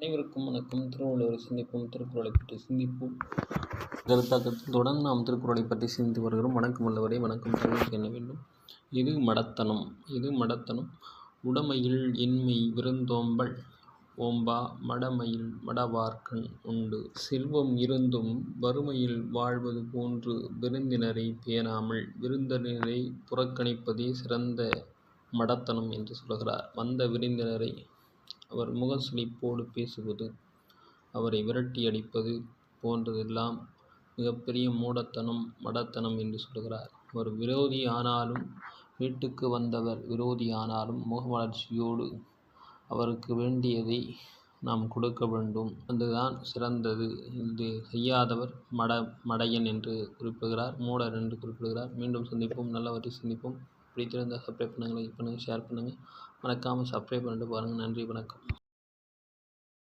அனைவருக்கும் வணக்கம். திருவள்ளுவர் சிந்திப்போம் திருக்குறளை பற்றி சிந்திப்போம். கருத்தாக்கத்தில் தொடர்ந்து நாம் திருக்குறளை பற்றி சிந்தித்து வருகிறோம். வணக்கம் உள்ளவரை வணக்கம். தமிழ் என்ன வேண்டும்? இது மடத்தனம் இது மடத்தனம். உடமையில் இன்மை விருந்தோம்பல் ஓம்பா மடமையில் மடவார்க்கண் உண்டு. செல்வம் இருந்தும் வறுமையில் வாழ்வது போன்று விருந்தினரை பேணாமல் விருந்தினரை புறக்கணிப்பதே சிறந்த மடத்தனம் என்று சொல்கிறார். வந்த விருந்தினரை அவர் முகசுளிப்போடு பேசுவது அவரை விரட்டி அடிப்பது போன்றதெல்லாம் மிகப்பெரிய மூடத்தனம் மடத்தனம் என்று சொல்கிறார். அவர் விரோதி ஆனாலும் வீட்டுக்கு வந்தவர் விரோதி ஆனாலும் முகமலர்ச்சியோடு அவருக்கு வேண்டியதை நாம் கொடுக்க வேண்டும். அதுதான் சிறந்தது இது செய்யாதவர் மட மடையன் என்று குறிப்பிடுகிறார் மூடர் என்று குறிப்பிடுகிறார். மீண்டும் சந்திப்போம். நல்லவற்றை சிந்திப்போம். பிடித்திருந்தால் சப்ஸ்கிரைப் பண்ணுங்கள் லைக் பண்ணுங்கள் ஷேர் பண்ணுங்கள். மறக்காமல் சப்ஸ்கிரைப் பண்ணிட்டு பாருங்கள். நன்றி வணக்கம்.